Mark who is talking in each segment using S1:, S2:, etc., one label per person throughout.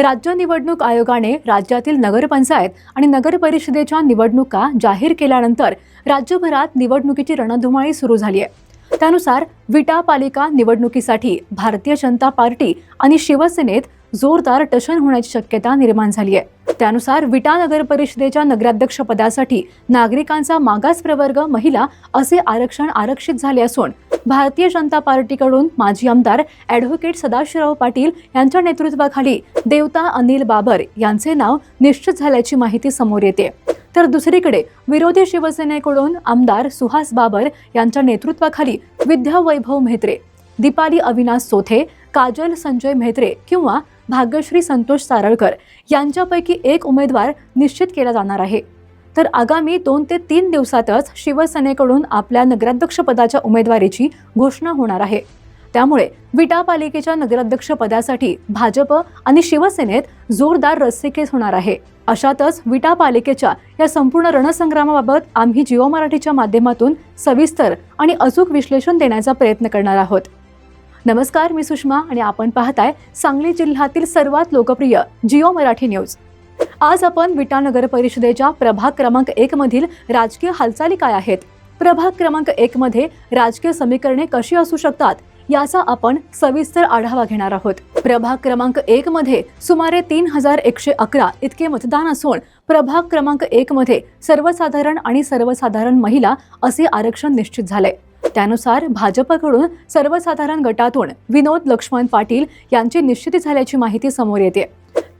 S1: राज्य निवडणूक आयोगाने राज्यातील नगरपंचायत आणि नगर परिषदेच्या निवडणुका जाहीर केल्यानंतर राज्यभरात निवडणुकीची रणधुमाळी सुरू झाली आहे त्यानुसार विटा पालिका निवडणुकीसाठी भारतीय जनता पार्टी आणि शिवसेनेत जोरदार टशन होण्याची शक्यता निर्माण झाली आहे त्यानुसार विटा नगर परिषदेच्या नगराध्यक्षपदासाठी नागरिकांचा मागास प्रवर्ग महिला असे आरक्षण आरक्षित झाले असून भारतीय जनता पार्टीकडून माजी आमदार ॲडव्होकेट सदाशिवराव पाटील यांच्या नेतृत्वाखाली देवता अनिल बाबर यांचे नाव निश्चित झाल्याची माहिती समोर येते. तर दुसरीकडे विरोधी शिवसेनेकडून आमदार सुहास बाबर यांच्या नेतृत्वाखाली विद्या वैभव म्हेत्रे दीपाली अविनाश सोथे काजल संजय म्हेत्रे किंवा भाग्यश्री संतोष सारळकर यांच्यापैकी एक उमेदवार निश्चित केला जाणार आहे. तर आगामी दोन ते तीन दिवसातच शिवसेनेकडून आपल्या नगराध्यक्षपदाच्या उमेदवारीची घोषणा होणार आहे. त्यामुळे विटा पालिकेच्या नगराध्यक्षपदासाठी भाजप आणि शिवसेनेत जोरदार रस्सेखेच होणार आहे. अशातच विटा पालिकेच्या या संपूर्ण रणसंग्रामाबाबत आम्ही जिओ मराठीच्या माध्यमातून सविस्तर आणि अचूक विश्लेषण देण्याचा प्रयत्न करणार आहोत. नमस्कार मी सुषमा आणि आपण पाहताय सांगली जिल्ह्यातील सर्वात लोकप्रिय जिओ मराठी न्यूज. आज आपण विटा नगर परिषदेच्या प्रभाग क्रमांक एक मधील राजकीय हालचाली काय आहेत? प्रभाग क्रमांक एक मध्ये राजकीय समीकरणे कशी असू शकतात? याचा आपण सविस्तर आढावा घेणार आहोत. प्रभाग क्रमांक एक मध्ये सुमारे तीन हजार एकशे अकरा इतके मतदान असून प्रभाग क्रमांक एक मध्ये सर्वसाधारण आणि सर्वसाधारण महिला असे आरक्षण निश्चित झाले त्यानुसार भाजपकडून सर्वसाधारण गटातून विनोद लक्ष्मण पाटील यांची निश्चिती झाल्याची माहिती समोर येते.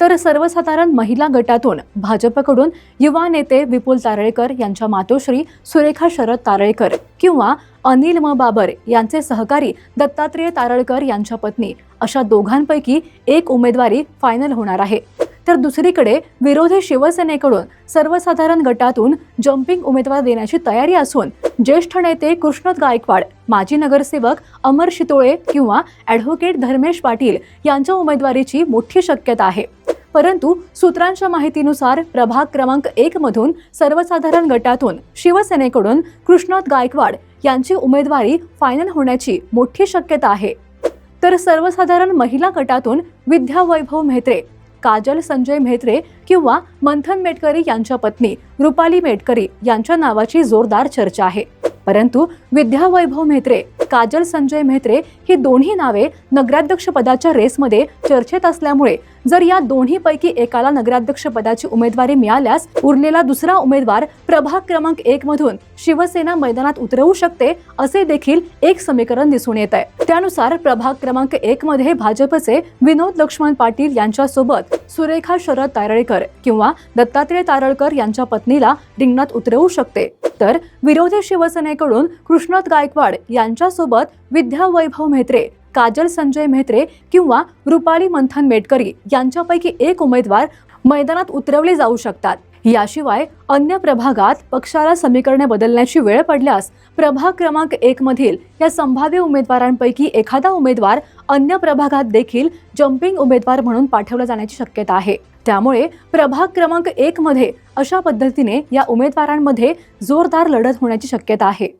S1: तर सर्वसाधारण महिला गटातून भाजपकडून युवा नेते विपुल तारळेकर यांच्या मातोश्री सुरेखा शरद तारळेकर किंवा अनिल म. बाबर यांचे सहकारी दत्तात्रेय तारळकर यांच्या पत्नी अशा दोघांपैकी एक उमेदवारी फायनल होणार आहे. तर दुसरीकडे विरोधी शिवसेनेकडून सर्वसाधारण गटातून जम्पिंग उमेदवार देण्याची तयारी असून ज्येष्ठ नेते कृष्णत गायकवाड माजी नगरसेवक अमर शितोळे किंवा ॲडव्होकेट धर्मेश पाटील यांच्या उमेदवारीची मोठी शक्यता आहे. परंतु सूत्रांच्या माहितीनुसार प्रभाग क्रमांक एक मधून सर्वसाधारण गटातून शिवसेनेकडून कृष्णत गायकवाड यांची उमेदवारी फायनल होण्याची मोठी शक्यता आहे. तर सर्वसाधारण महिला गटातून विद्या वैभव मेहत्रे काजल संजय म्हेत्रे किंवा मंथन मेटकरी यांच्या पत्नी रुपाली मेटकरी यांच्या नावाची जोरदार चर्चा आहे. परंतु विद्या वैभव म्हेत्रे काजल संजय म्हेत्रे ही दोन्ही नावे नगराध्यक्षपदाच्या रेसमध्ये चर्चेत असल्यामुळे जर या दोन्हीपैकी एकाला नगराध्यक्ष पदाची उमेदवारी मिळाल्यास उरलेला दुसरा उमेदवार प्रभाग क्रमांक एक मधून शिवसेना मैदानात उतरवू शकते असे देखील एक समीकरण दिसून येत आहे. त्यानुसार प्रभाग क्रमांक एक मध्ये भाजपचे विनोद लक्ष्मण पाटील यांच्यासोबत सुरेखा शरद तारळेकर किंवा दत्तात्रय तारळकर यांच्या पत्नीला रिंगणात उतरवू शकते. तर विरोधी शिवसेनेकडून कृष्णात गायकवाड यांच्यासोबत विद्या वैभव म्हेत्रे काजल संजय म्हेत्रे किंवा रुपाली मंथन मेटकरी यांच्यापैकी एक उमेदवार मैदानात उतरवले जाऊ शकतात. याशिवाय अन्य प्रभागात पक्षाला समीकरणे बदलण्याची वेळ पडल्यास प्रभाग क्रमांक एक मधील या संभाव्य उमेदवारांपैकी एखादा उमेदवार अन्य प्रभागात देखील जम्पिंग उमेदवार म्हणून पाठवला जाण्याची शक्यता आहे. त्यामुळे प्रभाग क्रमांक एक मध्ये अशा पद्धतीने या उमेदवारांमध्ये जोरदार लढत होण्याची शक्यता आहे.